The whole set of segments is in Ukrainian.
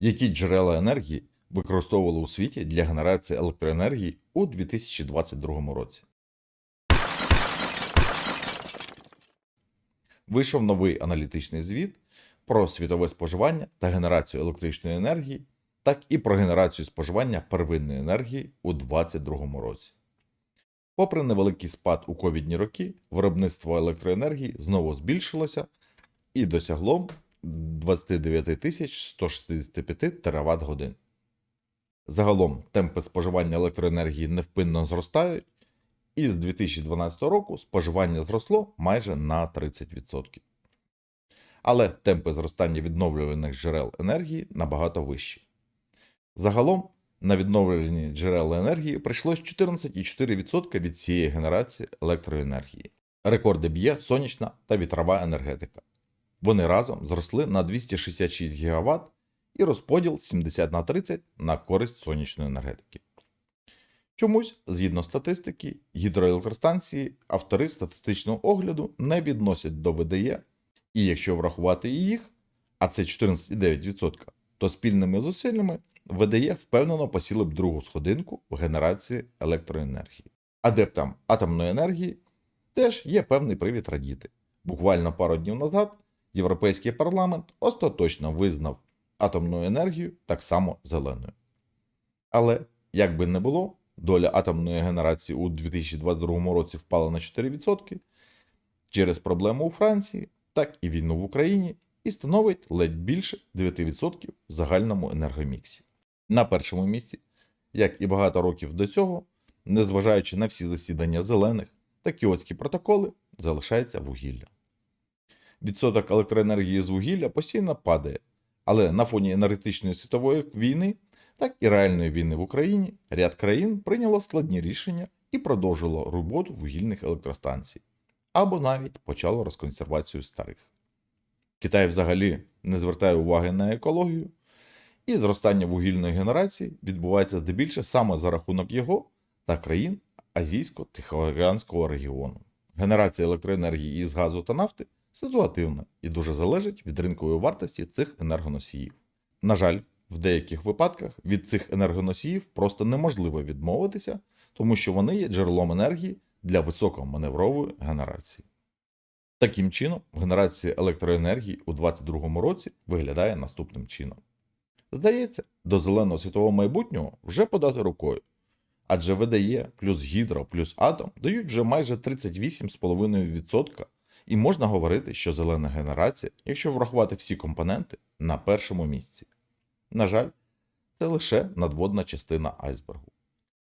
Які джерела енергії використовували у світі для генерації електроенергії у 2022 році? Вийшов новий аналітичний звіт про світове споживання та генерацію електричної енергії, так і про генерацію споживання первинної енергії у 2022 році. Попри невеликий спад у ковідні роки, виробництво електроенергії знову збільшилося і досягло 29 165 тераватт годин. Загалом темпи споживання електроенергії невпинно зростають, і з 2012 року споживання зросло майже на 30%. Але темпи зростання відновлюваних джерел енергії набагато вищі. Загалом на відновлені джерела енергії прийшлось 14,4% від цієї генерації електроенергії. Рекорди б'є сонячна та вітрова енергетика. Вони разом зросли на 266 ГВт і розподіл 70 на 30 на користь сонячної енергетики. Чомусь, згідно статистики, гідроелектростанції автори статистичного огляду не відносять до ВДЄ, і якщо врахувати їх, а це 14,9%, то спільними зусиллями ВДЄ впевнено посіли б другу сходинку в генерації електроенергії. Адептам атомної енергії теж є певний привід радіти. Буквально пару днів назад Європейський парламент остаточно визнав атомну енергію так само зеленою. Але, як би не було, доля атомної генерації у 2022 році впала на 4% через проблему у Франції, так і війну в Україні, і становить ледь більше 9% в загальному енергоміксі. На першому місці, як і багато років до цього, незважаючи на всі засідання зелених та кіотські протоколи, залишається вугілля. Відсоток електроенергії з вугілля постійно падає, але на фоні енергетичної світової війни, так і реальної війни в Україні ряд країн прийняло складні рішення і продовжило роботу вугільних електростанцій, або навіть почало розконсервацію старих. Китай взагалі не звертає уваги на екологію, і зростання вугільної генерації відбувається здебільше саме за рахунок його та країн Азійсько-Тихоокеанського регіону. Генерація електроенергії із газу та нафти ситуативна і дуже залежить від ринкової вартості цих енергоносіїв. На жаль, в деяких випадках від цих енергоносіїв просто неможливо відмовитися, тому що вони є джерелом енергії для високоманеврової генерації. Таким чином, генерація електроенергії у 2022 році виглядає наступним чином. Здається, до зеленого світового майбутнього вже подати рукою, адже ВДЄ плюс гідро плюс атом дають вже майже 38,5%, і можна говорити, що зелена генерація, якщо врахувати всі компоненти, на першому місці. На жаль, це лише надводна частина айсбергу.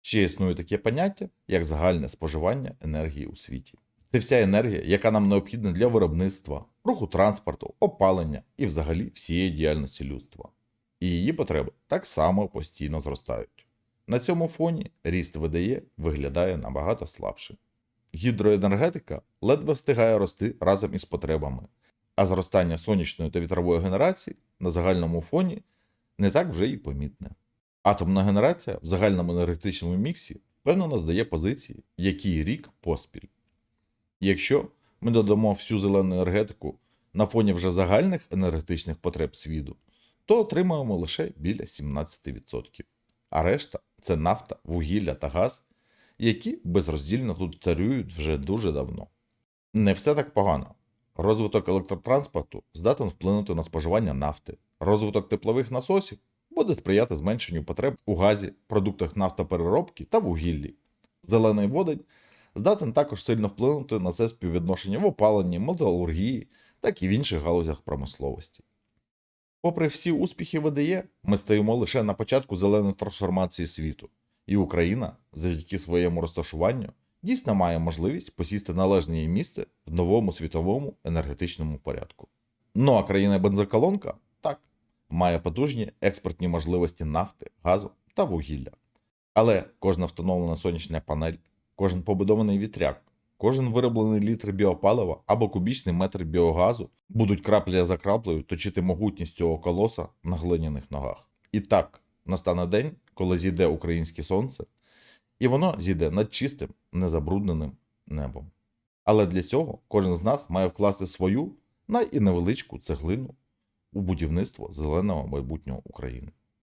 Ще існує таке поняття, як загальне споживання енергії у світі. Це вся енергія, яка нам необхідна для виробництва, руху транспорту, опалення і взагалі всієї діяльності людства. І її потреби так само постійно зростають. На цьому фоні ріст ВДЄ виглядає набагато слабшим. Гідроенергетика ледве встигає рости разом із потребами, а зростання сонячної та вітрової генерації на загальному фоні не так вже і помітне. Атомна генерація в загальному енергетичному міксі впевнено здає позиції, який рік поспіль. Якщо ми додамо всю зелену енергетику на фоні вже загальних енергетичних потреб світу, то отримаємо лише біля 17%. А решта це нафта, вугілля та газ, які безроздільно тут царюють вже дуже давно. Не все так погано. Розвиток електротранспорту здатен вплинути на споживання нафти, розвиток теплових насосів буде сприяти зменшенню потреб у газі, продуктах нафтопереробки та вугіллі. Зелений водень здатен також сильно вплинути на це співвідношення в опаленні, металургії, так і в інших галузях промисловості. Попри всі успіхи ВДЄ, ми стоїмо лише на початку зеленої трансформації світу, і Україна, завдяки своєму розташуванню, дійсно має можливість посісти належне їй місце в новому світовому енергетичному порядку. Ну а країна бензоколонка так, має потужні експортні можливості нафти, газу та вугілля. Але кожна встановлена сонячна панель, кожен побудований вітряк, кожен вироблений літр біопалива або кубічний метр біогазу будуть крапля за краплею точити могутність цього колоса на глиняних ногах. І так настане день, коли зійде українське сонце, і воно зійде над чистим, незабрудненим небом. Але для цього кожен з нас має вкласти свою най і невеличку цеглину у будівництво зеленого майбутнього України.